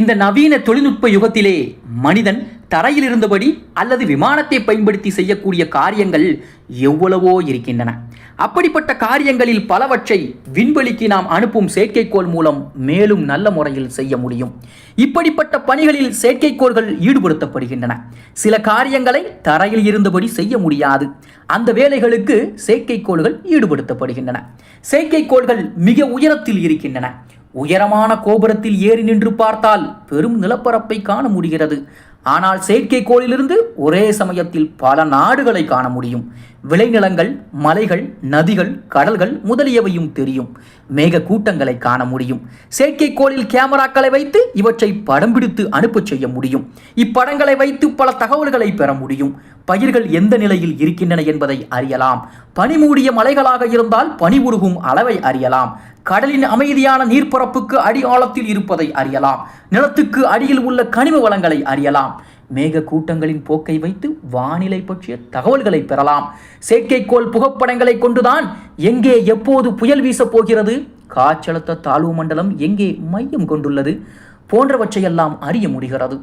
இந்த நவீன தொழில்நுட்ப யுகத்திலே மனிதன் தரையில் இருந்தபடி அல்லது விமானத்தை பயன்படுத்தி செய்யக்கூடிய காரியங்கள் எவ்வளவோ இருக்கின்றன. அப்படிப்பட்ட காரியங்களில் பலவற்றை விண்வெளிக்கு நாம் அனுப்பும் செயற்கைக்கோள் மூலம் மேலும் நல்ல முறையில் செய்ய முடியும். இப்படிப்பட்ட பணிகளில் செயற்கைக்கோள்கள் ஈடுபடுத்தப்படுகின்றன. சில காரியங்களை தரையில் இருந்தபடி செய்ய முடியாது. அந்த வேலைகளுக்கு செயற்கைக்கோள்கள் ஈடுபடுத்தப்படுகின்றன. செயற்கைக்கோள்கள் மிக உயரத்தில் இருக்கின்றன. உயரமான கோபுரத்தில் ஏறி நின்று பார்த்தால் பெரும் நிலப்பரப்பை காண முடிகிறது. ஆனால் செயற்கைக்கோளிலிருந்து ஒரே சமயத்தில் பல நாடுகளை காண முடியும். விளைநிலங்கள் மலைகள் நதிகள் கடல்கள் முதலியவையும் தெரியும். மேக கூட்டங்களை காண முடியும். செயற்கைக்கோளில் கேமராக்களை வைத்து இவற்றை படம் பிடித்து அனுப்பச் செய்ய முடியும். இப்படங்களை வைத்து பல தகவல்களை பெற முடியும். பயிர்கள் எந்த நிலையில் இருக்கின்றன என்பதை அறியலாம். பனிமூடிய மலைகளாக இருந்தால் பனி உருகும் அளவை அறியலாம். கடலின் அமைதியான நீர்ப்பரப்புக்கு அடி ஆழத்தில் இருப்பதை அறியலாம். நிலத்துக்கு அடியில் உள்ள கனிம வளங்களை அறியலாம். மேக கூட்டங்களின் போக்கை வைத்து வானிலை பற்றிய தகவல்களை பெறலாம். செயற்கைக்கோள் புகைப்படங்களை கொண்டுதான் எங்கே எப்போது புயல் வீசப் போகிறது? காற்றழுத்த தாழ்வு மண்டலம் எங்கே மையம் கொண்டுள்ளது? போன்றவற்றையெல்லாம் அறிய முடிகிறது.